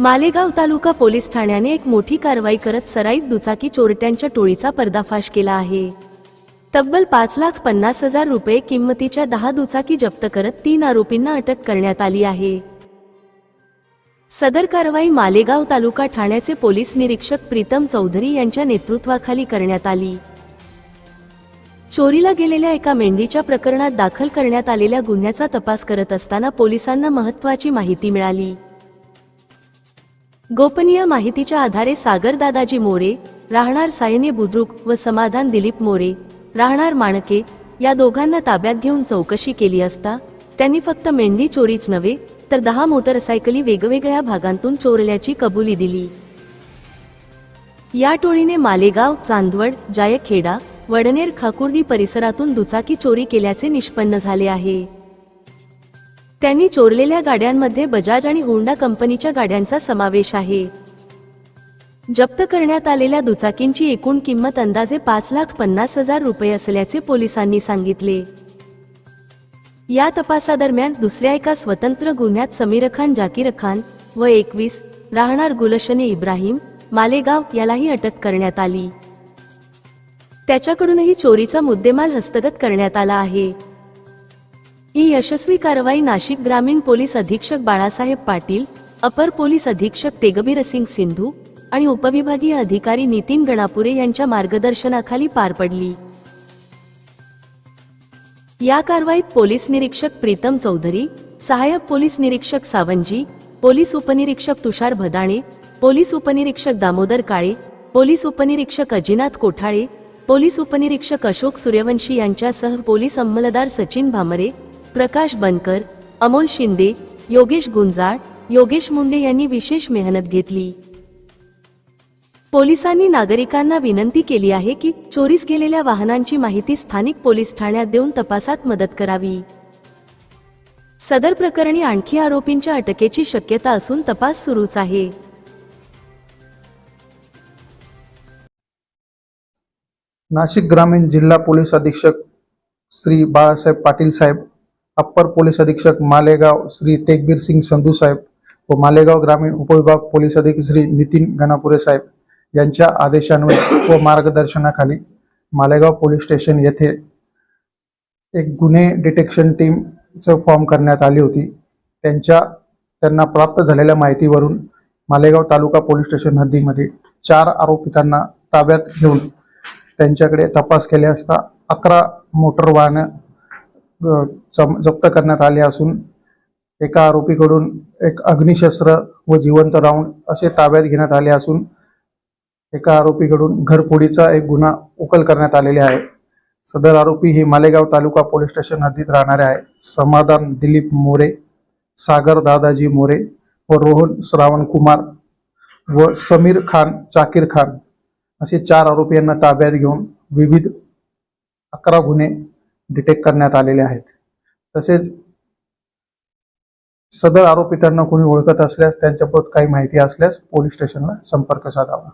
मालेगाव तालुका police ठाण्याने एक मोठी कारवाई करत सराईत दुचाकी चोरट्यांच्या टोळीचा पर्दाफाश केला आहे. तब्बल पाच लाख पन्नास हजार रुपये किंमतीच्या दहा दुचाकी जप्त करत तीन आरोपींना अटक करण्यात आली आहे. सदर कारवाई मालेगाव तालुका ठाण्याचे पोलीस निरीक्षक प्रीतम चौधरी यांच्या नेतृत्वाखाली करण्यात आली. चोरीला गेलेल्या एका मेंढीच्या प्रकरणात दाखल करण्यात आलेल्या गुन्ह्याचा तपास करत असताना पोलिसांना महत्त्वाची माहिती मिळाली. गोपनीय माहितीच्या आधारे सागर दादाजी मोरे राहणार सायने बुद्रुक व समाधान दिलीप मोरे राहणार माणके या दोघांना ताब्यात घेऊन चौकशी केली असता त्यांनी फक्त मेंढी चोरीच नव्हे तर दहा मोटरसायकली वेगवेगळ्या भागांतून चोरल्याची कबुली दिली. या टोळीने मालेगाव चांदवड जायखेडा वडनेर खाकुर्डी परिसरातून दुचाकी चोरी केल्याचे निष्पन्न झाले आहे. त्यांनी चोरलेल्या गाड्यांमध्ये बजाज आणि होंडा कंपनीच्या गाड्यांचा समावेश आहे. जप्त करण्यात आलेल्या दुचाकींची एकूण किंमत अंदाजे पाच लाख पन्नास हजार रुपये असल्याचे पोलिसांनी सांगितले. या तपासादरम्यान दुसऱ्या एका स्वतंत्र गुन्ह्यात समीर खान जाकीर खान व एकवीस राहणार गुलशने इब्राहिम मालेगाव यालाही अटक करण्यात आली. त्याच्याकडूनही चोरीचा मुद्देमाल हस्तगत करण्यात आला आहे. ही यशस्वी कारवाई नाशिक ग्रामीण पोलीस अधीक्षक बाळासाहेब पाटील अपर पोलीस अधीक्षक तेगबीर सिंग सिंधू आणि उपविभागीय अधिकारी नितीन गणापुरे यांच्या मार्गदर्शनाखाली पार पडली. या कारवाईत पोलीस निरीक्षक प्रीतम चौधरी सहाय्यक पोलीस निरीक्षक सावंजी पोलीस उपनिरीक्षक तुषार भदाणे पोलीस उपनिरीक्षक दामोदर काळे पोलीस उपनिरीक्षक अजिनाथ कोठाळे पोलीस उपनिरीक्षक अशोक सूर्यवंशी यांच्यासह पोलीस अंमलदार सचिन भामरे प्रकाश बनकर अमोल शिंदे योगेश गुंजाळ योगेश मुंडे यांनी विशेष मेहनत घेतली. पोलिसांनी नागरिकांना विनंती केली आहे की चोरीस गेलेल्या वाहनांची माहिती स्थानिक पोलीस ठाण्यात देऊन तपासात मदत करावी. सदर प्रकरणी आणखी आरोपींच्या अटकेची शक्यता असून तपास सुरूच आहे. नाशिक ग्रामीण जिल्हा पोलीस अधीक्षक श्री बाळासाहेब पाटील साहेब अप्पर पोलीस अधीक्षक मालेगाव श्री तेगबीर सिंग संधू साहेब व मालेगाव ग्रामीण उपविभाग पोलीस अधीक्षक श्री नितीन गणापुरे साहेब यांच्या आदेशान्वये व मार्गदर्शनाखाली मालेगाव पोलीस स्टेशन येथे एक गुन्हे डिटेक्शन टीमचं फॉर्म करण्यात आली होती. त्यांच्या त्यांना प्राप्त झालेल्या माहितीवरून मालेगाव तालुका पोलीस स्टेशन हद्दीमध्ये चार आरोपितांना ताब्यात घेऊन त्यांच्याकडे तपास केले असता अकरा मोटर वाहनं जप्त करण्यात आले असून एका आरोपीकडून एक अग्निशस्त्र व जिवंत राऊंड असे ताब्यात घेण्यात आले असून एका आरोपीकडून घरफोडीचा एक गुन्हा उकल करण्यात आलेले आहे. सदर आरोपी हे मालेगाव तालुका पोलीस स्टेशन हद्दीत राहणारे आहे समाधान दिलीप मोरे सागर दादाजी मोरे व रोहन श्रावण कुमार व समीर खान जाकीर खान असे चार आरोपी यांना ताब्यात घेऊन विविध अकरा गुन्हे डिटेक्ट करण्यात आलेले आहेत. तसेच सदर आरोपितांना कोणी ओळखत असल्यास त्यांच्याबद्दल काही माहिती असल्यास पोलीस स्टेशनला संपर्क साधावा.